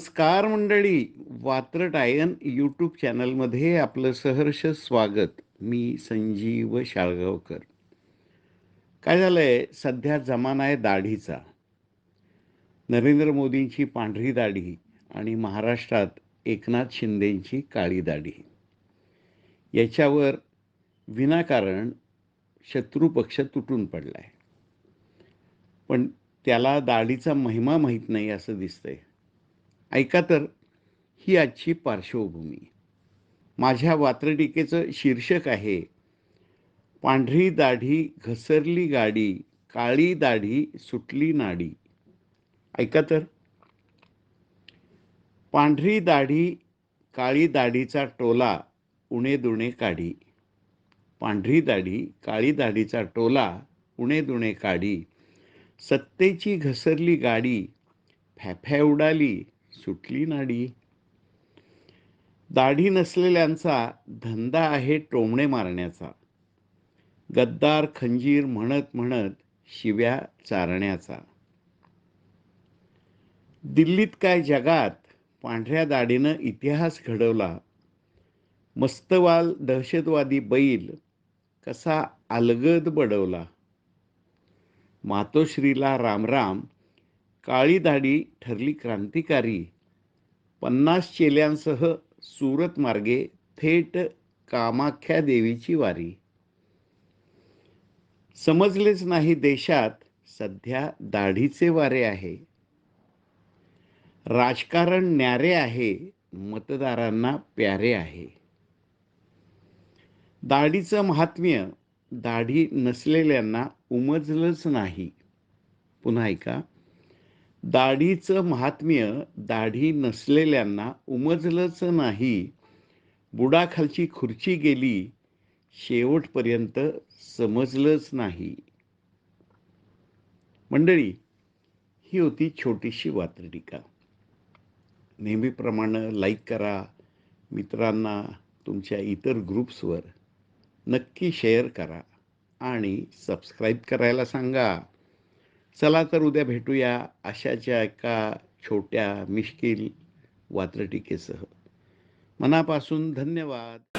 नमस्कार मंडळी. वात्रटायन यूट्यूब चॅनलमध्ये आपलं सहर्ष स्वागत. मी संजीव शाळगावकर. काय झालंय? सध्या जमाना आहे दाढीचा. नरेंद्र मोदींची पांढरी दाढी आणि महाराष्ट्रात एकनाथ शिंदेंची काळी दाढी. याच्यावर विनाकारण शत्रुपक्ष तुटून पडलाय. पण त्याला दाढीचा महिमा माहीत नाही असं दिसतंय. ऐका तर ही आजची पार्श्वभूमी. माझ्या वात्रटीकेचं शीर्षक आहे पांढरी दाढी घसरली गाडी काळी दाढी सुटली नाडी. ऐका तर. पांढरी दाढी काळी दाढीचा टोला उणे दुणे काढी. पांढरी दाढी काळी दाढीचा टोला उणे दुणे काढी. सत्तेची घसरली गाडी फॅफ्या उडाली सुटली नाडी. दाढी नसलेल्यांचा धंदा आहे टोमणे मारण्याचा. गद्दार खंजीर म्हणत म्हणत शिव्या चारण्याचा. दिल्लीत काय जगात पांढऱ्या दाढीनं इतिहास घडवला. मस्तवाल दहशतवादी बैल कसा अलगद बडवला. मातोश्रीला रामराम काळी दाढी ठरली क्रांतिकारी. पन्नास चेल्यांसह सुरत मार्गे थेट कामाख्या देवीची वारी. समजलेच नाही देशात सध्या दाढीचे वारे आहे. राजकारण न्यारे आहे मतदारांना प्यारे आहे. दाढीचं महात्म्य दाढी नसलेल्यांना उमजलंच नाही. पुन्हा ऐका. दाढीचं महात्म्य दाढी नसलेल्यांना उमजलंच नाही. बुडाखालची खुर्ची गेली शेवटपर्यंत समजलंच नाही. मंडळी ही होती छोटीशी वात्रटिका. नेहमीप्रमाणे लाईक करा. मित्रांना तुमच्या इतर ग्रुप्सवर नक्की शेअर करा आणि सबस्क्राईब करायला सांगा. चला तर उद्या भेटूया अशाच्या एका छोट्या मिश्किल वात्रटिकेसह. मनापासून धन्यवाद.